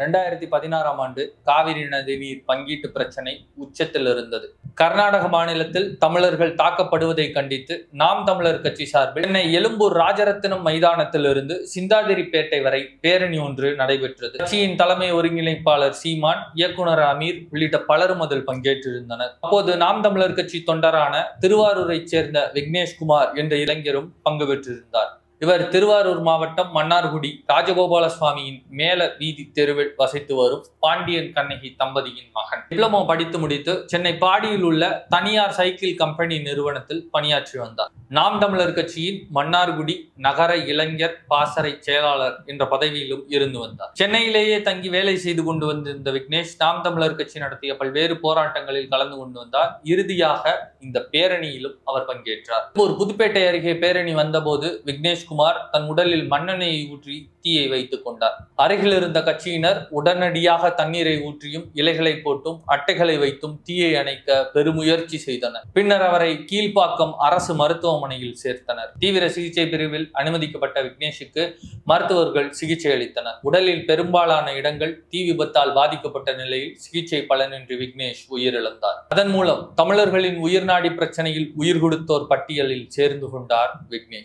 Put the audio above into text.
ரெண்டாயிரத்தி பதினாறாம் ஆண்டு காவிரி நதி நீர் பங்கீட்டு பிரச்சனை உச்சத்தில் இருந்தது. கர்நாடக மாநிலத்தில் தமிழர்கள் தாக்கப்படுவதை கண்டித்து நாம் தமிழர் கட்சி சார்பில் சென்னை எழும்பூர் ராஜரத்தினம் மைதானத்திலிருந்து சிந்தாதிரிப்பேட்டை வரை பேரணி ஒன்று நடைபெற்றது. கட்சியின் தலைமை ஒருங்கிணைப்பாளர் சீமான் இயக்குனர் அமீர் உள்ளிட்ட பலரும் அதில் பங்கேற்றிருந்தனர். அப்போது நாம் தமிழர் கட்சி தொண்டரான திருவாரூரைச் சேர்ந்த விக்னேஷ்குமார் என்ற இளைஞரும் பங்கு பெற்றிருந்தார். இவர் திருவாரூர் மாவட்டம் மன்னார்குடி ராஜகோபால சுவாமியின் மேல வீதி தெருவில் வசித்து வரும் பாண்டியன் கண்ணகி தம்பதியின் மகன். டிப்ளமோ படித்து முடித்து சென்னை பாடியில் உள்ள தனியார் சைக்கிள் கம்பெனி நிறுவனத்தில் பணியாற்றி வந்தார். நாம் தமிழர் கட்சியின் மன்னார்குடி நகர இளைஞர் பாசறை செயலாளர் என்ற பதவியிலும் இருந்து வந்தார். சென்னையிலேயே தங்கி வேலை செய்து கொண்டு வந்திருந்த விக்னேஷ் நாம் தமிழர் கட்சி நடத்திய பல்வேறு போராட்டங்களில் கலந்து கொண்டு வந்தார். இறுதியாக இந்த பேரணியிலும் அவர் பங்கேற்றார். ஒரு புதுப்பேட்டை அருகே பேரணி வந்தபோது விக்னேஷ்குமார் தன் உடலில் மண்ணெண்ணெயை ஊற்றி தீயை வைத்துக் கொண்டார். அருகில் இருந்த கட்சியினர் உடனடியாக தண்ணீரை ஊற்றியும் இலைகளை போட்டும் அட்டைகளை வைத்தும் தீயை அணைக்க பெருமுயற்சி செய்தனர். பின்னர் அவரை கீழ்ப்பாக்கம் அரசு மருத்துவம் மருத்துவமனையில் சேர்த்தனர். தீவிர சிகிச்சை பிரிவில் அனுமதிக்கப்பட்ட விக்னேஷுக்கு மருத்துவர்கள் சிகிச்சை அளித்தனர். உடலில் பெரும்பாலான இடங்கள் தீ விபத்தால் பாதிக்கப்பட்ட நிலையில் சிகிச்சை பலனின்றி விக்னேஷ் உயிரிழந்தார். அதன் மூலம் தமிழர்களின் உயிர்நாடி பிரச்சனையில் உயிர் கொடுத்தோர் பட்டியலில் சேர்ந்து கொண்டார் விக்னேஷ்.